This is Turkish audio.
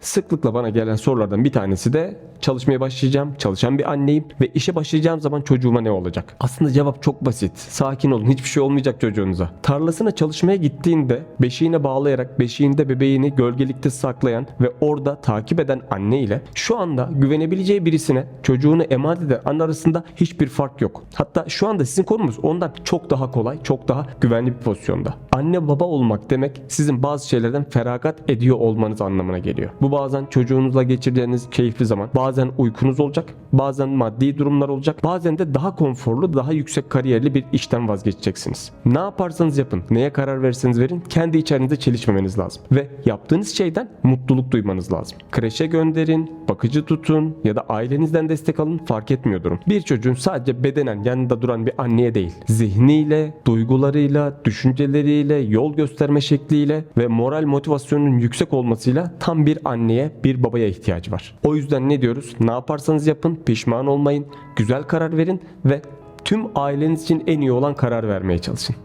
Sıklıkla bana gelen sorulardan bir tanesi de çalışmaya başlayacağım, çalışan bir anneyim ve işe başlayacağım zaman çocuğuma ne olacak? Aslında cevap çok basit. Sakin olun, hiçbir şey olmayacak çocuğunuza. Tarlasına çalışmaya gittiğinde beşiğine bağlayarak beşiğinde bebeğini gölgelikte saklayan ve orada takip eden anne ile şu anda güvenebileceği birisine çocuğunu emanet eden anne arasında hiçbir fark yok. Hatta şu anda sizin konumuz ondan çok daha kolay, çok daha güvenli bir pozisyonda. Anne baba olmak demek sizin bazı şeylerden feragat ediyor olmanız anlamına geliyor. Bu bazen çocuğunuzla geçireceğiniz keyifli zaman, bazen uykunuz olacak, bazen maddi durumlar olacak, bazen de daha konforlu, daha yüksek kariyerli bir işten vazgeçeceksiniz. Ne yaparsanız yapın, neye karar verirseniz verin, kendi içerinizde çelişmemeniz lazım. Ve yaptığınız şeyden mutluluk duymanız lazım. Kreşe gönderin, bakıcı tutun ya da ailenizden destek alın fark etmiyor durum. Bir çocuğun sadece bedenen yanında duran bir anneye değil, zihniyle, duygularıyla, düşünceleriyle, yol gösterme şekliyle ve moral motivasyonunun yüksek olmasıyla tam bir anneye, bir babaya ihtiyacı var. O yüzden ne diyoruz? Ne yaparsanız yapın, pişman olmayın, güzel karar verin ve tüm aileniz için en iyi olan karar vermeye çalışın.